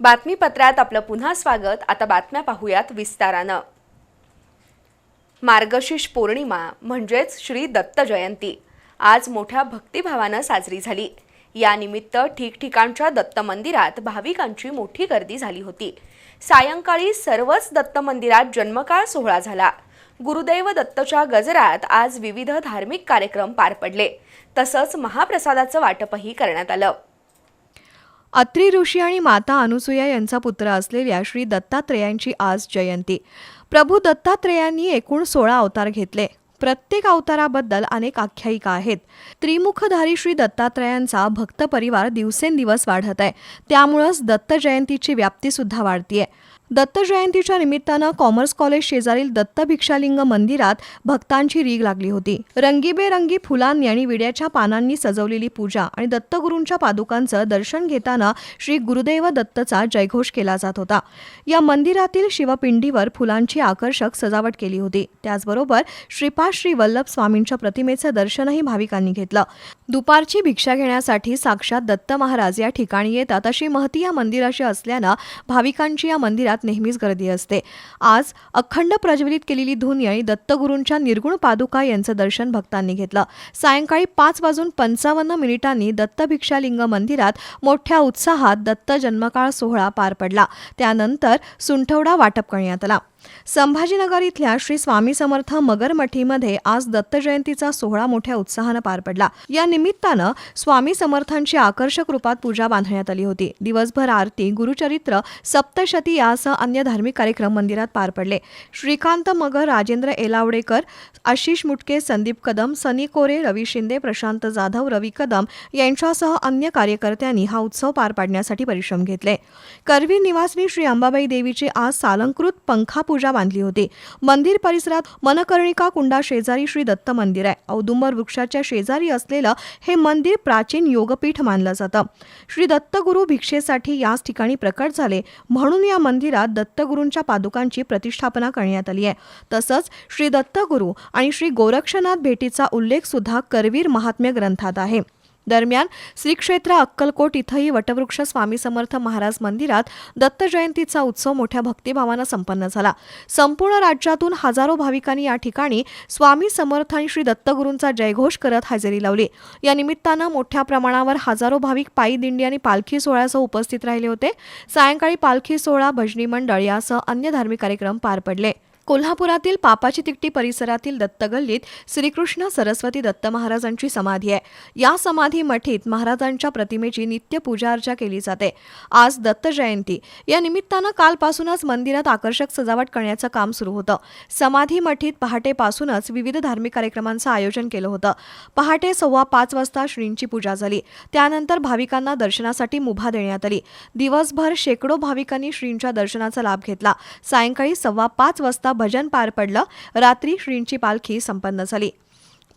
बातमीपत्रात आपलं पुन्हा स्वागत. आता बातम्या पाहूयात विस्तारानं. मार्गशीर्ष पौर्णिमा म्हणजेच श्री दत्त जयंती. आज मोठ्या भक्तिभावानं साजरी झाली. यानिमित्त ठिकठिकाणच्या दत्त मंदिरात भाविकांची मोठी गर्दी झाली होती. सायंकाळी सर्वच दत्त मंदिरात जन्मकाळ सोहळा झाला. गुरुदैव दत्तच्या गजरात आज विविध धार्मिक कार्यक्रम पार पडले. तसंच महाप्रसादाचं वाटपही करण्यात आलं. अत्री ऋषी आणि माता अनुसूया यांचा पुत्र असलेल्या श्री दत्तात्रेयांची आज जयंती. प्रभू दत्तात्रेयांनी एकूण सोळा अवतार घेतले. प्रत्येक अवताराबद्दल अनेक आख्यायिका आहेत. त्रिमुखधारी श्री दत्तात्रयांचा भक्त परिवार दिवसेंदिवस वाढत आहे. त्यामुळंच दत्त जयंतीची व्याप्ती सुद्धा वाढतीये. दत्त जयंतीच्या निमित्तानं कॉमर्स कॉलेज शेजारील दत्त भिक्षालिंग मंदिरात भक्तांची रीग लागली होती. रंगीबेरंगी फुलांनी आणि विड्याच्या पानांनी सजवलेली पूजा आणि दत्तगुरूंच्या पादुकांचं दर्शन घेताना श्री गुरुदेव दत्तचा जयघोष केला जात होता. या मंदिरातील शिवपिंडीवर फुलांची आकर्षक सजावट केली होती. त्याचबरोबर श्रीपाद श्री वल्लभ स्वामींच्या प्रतिमेचं दर्शनही भाविकांनी घेतलं. दुपारची भिक्षा घेण्यासाठी साक्षात दत्त महाराज या ठिकाणी येतात अशी महती या मंदिराची असल्यानं भाविकांची या मंदिरात नेहमीच गर्दी असते. आज अखंड प्रज्वलित केलेली धुनी आणि दत्तगुरूंच्या निर्गुण पादुका यांचं दर्शन भक्तांनी घेतलं. सायंकाळी पाच वाजून पंचावन्न मिनिटांनी दत्त भिक्षालिंग मंदिरात मोठ्या उत्साहात दत्त जन्मकाळ सोहळा पार पडला. त्यानंतर सुंठवडा वाटप करण्यात आला. संभाजीनगर इथल्या श्री स्वामी समर्थ मगरमठीमध्ये आज दत्त जयंतीचा सोहळा मोठ्या उत्साहानं पार पडला. या निमित्तानं स्वामी समर्थांची आकर्षक रूपात पूजा बांधण्यात आली होती. दिवसभर आरती गुरुचरित्र सप्तशती यासह अन्य धार्मिक कार्यक्रम मंदिरात पार पडले. श्रीकांत मगर राजेंद्र एलावडेकर आशिष मुटके संदीप कदम सनी कोरे रवी शिंदे प्रशांत जाधव रवी कदम यांच्यासह अन्य कार्यकर्त्यांनी हा उत्सव पार पाडण्यासाठी परिश्रम घेतले. करवी निवासनी श्री अंबाबाई देवीची आज सालंकृत पंखा पूजा बांधली होती. मंदिर परिसरात मनकर्णिका कुंडा शेजारी श्री दत्त मंदिर आहे. औदुंबर वृक्षाच्या शेजारी असलेलं हे मंदिर प्राचीन योगपीठ मानलं जातं. श्री दत्तगुरू भिक्षेसाठी याच ठिकाणी प्रकट झाले. म्हणून या मंदिरात दत्तगुरूंच्या पादुकांची प्रतिष्ठापना करण्यात आली आहे. तसंच श्री दत्तगुरू आणि श्री गोरक्षनाथ भेटीचा उल्लेख सुद्धा करवीर महात्म्य ग्रंथात आहे. दरम्यान श्री क्षेत्र अक्कलकोट इथंही वटवृक्ष स्वामी समर्थ महाराज मंदिरात दत्त जयंतीचा उत्सव मोठ्या भक्तिभावानं संपन्न झाला. संपूर्ण राज्यातून हजारो भाविकांनी या ठिकाणी स्वामी समर्थ आणि श्री दत्तगुरूंचा जयघोष करत हजेरी लावली. या निमित्तानं मोठ्या प्रमाणावर हजारो भाविक पायी दिंडी आणि पालखी सोहळ्यासह उपस्थित राहिले होते. सायंकाळी पालखी सोहळा भजनी मंडळ यासह अन्य धार्मिक कार्यक्रम पार पडले. कोल्हापुरातील पापाची तिकटी परिसरातील दत्तगल्लीत श्रीकृष्ण सरस्वती दत्त महाराजांची समाधी आहे. या समाधी मठीत महाराजांच्या प्रतिमेची नित्य पूजा अर्चा केली जाते. आज दत्त जयंती. या निमित्तानं कालपासूनच मंदिरात आकर्षक सजावट करण्याचं काम सुरू होतं. समाधी मठीत पहाटेपासूनच विविध धार्मिक कार्यक्रमांचं आयोजन केलं होतं. पहाटे सव्वा पाच वाजता श्रींची पूजा झाली. त्यानंतर भाविकांना दर्शनासाठी मुभा देण्यात आली. दिवसभर शेकडो भाविकांनी श्रींच्या दर्शनाचा लाभ घेतला. सायंकाळी सव्वा पाच वाजता भजन पार पडलं. रात्री श्रींची पालखी संपन्न झाली.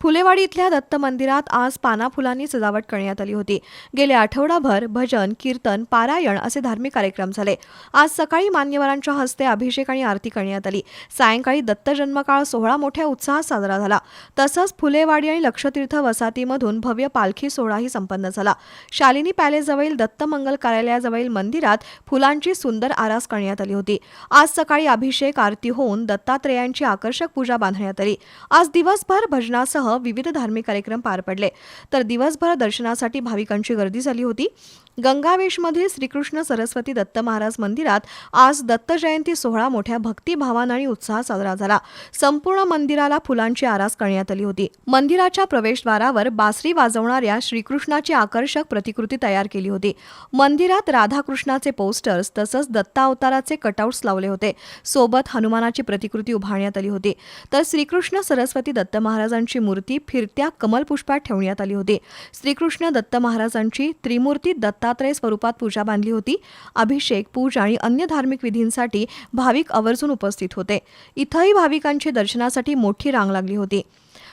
फुलेवाडी इथल्या दत्त मंदिरात आज पाना फुलांनी सजावट करण्यात आली होती. गेल्या आठवडाभर भजन कीर्तन पारायण असे धार्मिक कार्यक्रम झाले. आज सकाळी मान्यवरांच्या हस्ते अभिषेक आणि आरती करण्यात आली. सायंकाळी दत्त जन्मकाळ सोहळा मोठ्या उत्साहात साजरा झाला. तसंच फुलेवाडी आणि लक्षतीर्थ वसाहतीमधून भव्य पालखी सोहळाही संपन्न झाला. शालिनी पॅलेसजवळील दत्त मंगल कार्यालयाजवळील मंदिरात फुलांची सुंदर आरास करण्यात आली होती. आज सकाळी अभिषेक आरती होऊन दत्तात्रेयांची आकर्षक पूजा बांधण्यात आली. आज दिवसभर भजनासह विविध धार्मिक कार्यक्रम पार पडले. तर दिवसभर दर्शनासाठी भाविकांची गर्दी झाली होती. गंगावेशमधील श्रीकृष्ण सरस्वती दत्त महाराज मंदिरात आज दत्त जयंती सोहळा मोठ्या भक्तिभावानं आणि उत्साहात साजरा झाला. संपूर्ण मंदिराला फुलांची आरास करण्यात आली होती. मंदिराच्या प्रवेशद्वारावर बासरी वाजवणाऱ्या श्रीकृष्णाची आकर्षक प्रतिकृती तयार केली होती. मंदिरात राधाकृष्णाचे पोस्टर्स तसंच दत्तावताराचे कटआउट्स लावले होते. सोबत हनुमानाची प्रतिकृती उभारण्यात आली होती. तर श्रीकृष्ण सरस्वती दत्त महाराजांची मूर्ती फिरत्या कमलपुष्पात ठेवण्यात आली होती. श्रीकृष्ण दत्त महाराजांची त्रिमूर्ती दत्त दत्तात्रय स्वरूपात पूजा बांधली होती. अभिषेक पूजा आणि अन्य धार्मिक विधींसाठी भाविक आवर्जून उपस्थित होते. इथंही भाविकांची दर्शनासाठी मोठी रांग लागली होती.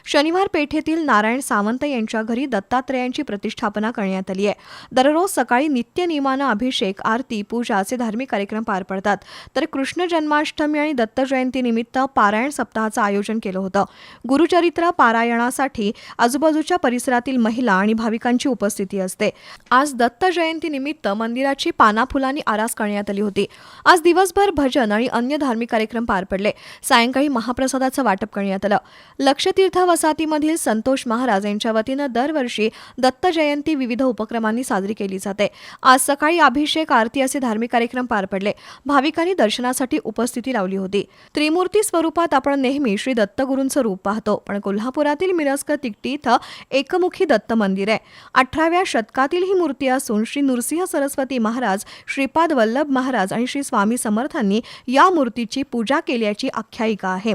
शनिवार पेठेतील नारायण सावंत यांच्या घरी दत्तात्रेयांची प्रतिष्ठापना करण्यात आली आहे. दररोज सकाळी नित्यनियमानं अभिषेक आरती पूजा असे धार्मिक कार्यक्रम पार पडतात. तर कृष्ण जन्माष्टमी आणि दत्त जयंतीनिमित्त पारायण सप्ताहाचं आयोजन केलं होतं. गुरुचरित्र पारायणासाठी आजूबाजूच्या परिसरातील महिला आणि भाविकांची उपस्थिती असते. आज दत्त जयंतीनिमित्त मंदिराची पानाफुलांनी आरास करण्यात आली होती. आज दिवसभर भजन आणि अन्य धार्मिक कार्यक्रम पार पडले. सायंकाळी महाप्रसादाचं वाटप करण्यात आलं. लक्षतीर्थ वसाहतीमधील संतोष महाराज यांच्या वतीनं दरवर्षी दत्त जयंती विविध उपक्रमांनी साजरी केली जाते. आज सकाळी अभिषेक आरती असे धार्मिक कार्यक्रम पार पडले. भाविकांनी दर्शनासाठी उपस्थिती लावली होती. त्रिमूर्ती स्वरूपात आपण नेहमी श्री दत्तगुरूंचं रूप पाहतो पण कोल्हापुरातील मिरजकर तिकटी इथं एकमुखी दत्त मंदिर आहे. अठराव्या शतकातील ही मूर्ती असून श्री नृसिंह सरस्वती महाराज श्रीपाद वल्लभ महाराज आणि श्री स्वामी समर्थांनी या मूर्तीची पूजा केल्याची आख्यायिका आहे.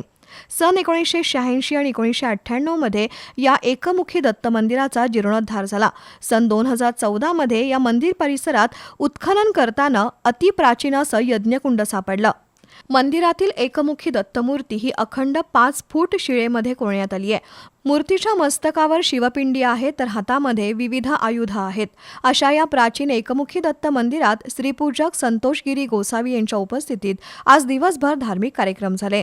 सन एकोणीसशे शहाऐंशी आणि एकोणीसशे अठ्ठ्याण्णवमध्ये या एकमुखी दत्त मंदिराचा जीर्णोद्धार झाला. सन दोन हजार चौदामध्ये या मंदिर परिसरात उत्खनन करताना अतिप्राचीन असं यज्ञकुंड सापडलं. मंदिरातील एकमुखी दत्तमूर्ती ही अखंड पाच फूट शिळेमध्ये कोरण्यात आली आहे. मूर्तीच्या मस्तकावर शिवपिंडी आहे तर हातामध्ये विविध आयुध आहेत. अशा या प्राचीन एकमुखी दत्त मंदिरात श्रीपूजक संतोषगिरी गोसावी यांच्या उपस्थितीत आज दिवसभर धार्मिक कार्यक्रम झाले.